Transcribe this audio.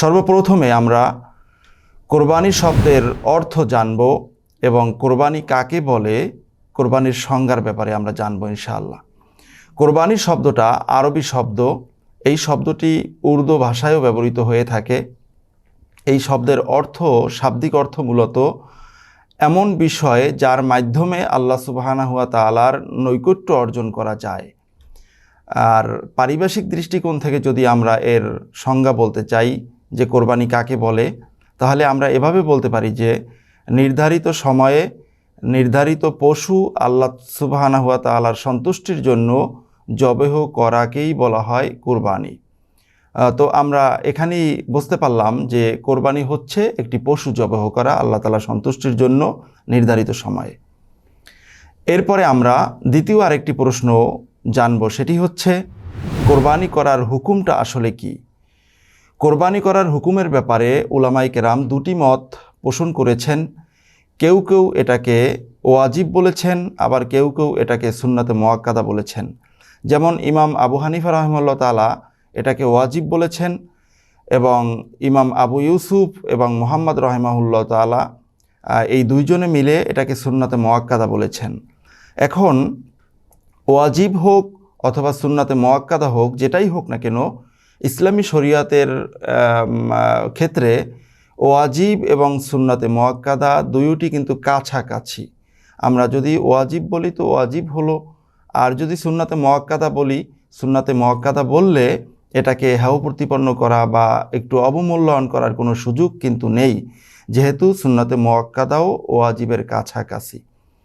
সর্বপ্রথমে আমরা কোরবানি শব্দের অর্থ জানব এবং কোরবানি কাকে বলে, কোরবানির সংজ্ঞার ব্যাপারে আমরা জানব ইনশাআল্লাহ। কোরবানি শব্দটা আরবি শব্দ, এই শব্দটি উর্দু ভাষায়ও ব্যবহৃত হয়ে থাকে। এই শব্দের অর্থ, শাব্দিক অর্থ মূলত এমন বিষয় যার মাধ্যমে আল্লাহ সুবাহানা হুয়া তালার নৈকট্য অর্জন করা যায়। আর পারিভাষিক দৃষ্টিকোণ থেকে যদি আমরা এর সংজ্ঞা বলতে চাই যে কোরবানি কাকে বলে, তাহলে আমরা এভাবে বলতে পারি যে নির্ধারিত সময়ে নির্ধারিত পশু আল্লাহ সুবাহানা হুয়া তালার সন্তুষ্টির জন্য জবেহ করাকেই বলা হয় কোরবানি। তো আমরা এখানেই বুঝতে পারলাম যে কোরবানি হচ্ছে একটি পশু জবেহ করা আল্লাহ তালা সন্তুষ্টির জন্য নির্ধারিত সময়ে। এরপরে আমরা দ্বিতীয় আরেকটি প্রশ্ন জানব, সেটি হচ্ছে, কোরবানি করার হুকুমটা আসলে কি? কোরবানি করার হুকুমের ব্যাপারে উলামাই কেরাম দুটি মত পোষণ করেছেন। কেউ কেউ এটাকে ওয়াজিব বলেছেন, আবার কেউ কেউ এটাকে সুন্নাতে মোয়াক্কাদা বলেছেন। যেমন ইমাম আবু হানিফা রহমল্লা তালা এটাকে ওয়াজিব বলেছেন এবং ইমাম আবু ইউসুফ এবং মোহাম্মদ রহমাহুল্লাহ তালা এই দুইজনে মিলে এটাকে সুন্নাতে মোয়াক্কাদা বলেছেন। এখন ওয়াজিব হোক অথবা সুন্নাতে মোয়াক্কাদা হোক, যেটাই হোক না কেন ইসলামী শরিয়াতের ক্ষেত্রে ওয়াজিব এবং সুন্নাতে মোয়াক্কাদা দুইটি কিন্তু কাছাকাছি। আমরা যদি ওয়াজিব বলি তো ওয়াজিব হলো, আর যদি সুন্নাতে মোয়াক্কাদা বলি, সুন্নাতে মোয়াক্কাদা বললে এটাকে হেয় প্রতিপন্ন করা বা একটু অবমূল্যায়ন করার কোনো সুযোগ কিন্তু নেই। যেহেতু সুন্নাতে মোয়াক্কাদাও ওয়াজিবের কাছাকাছি।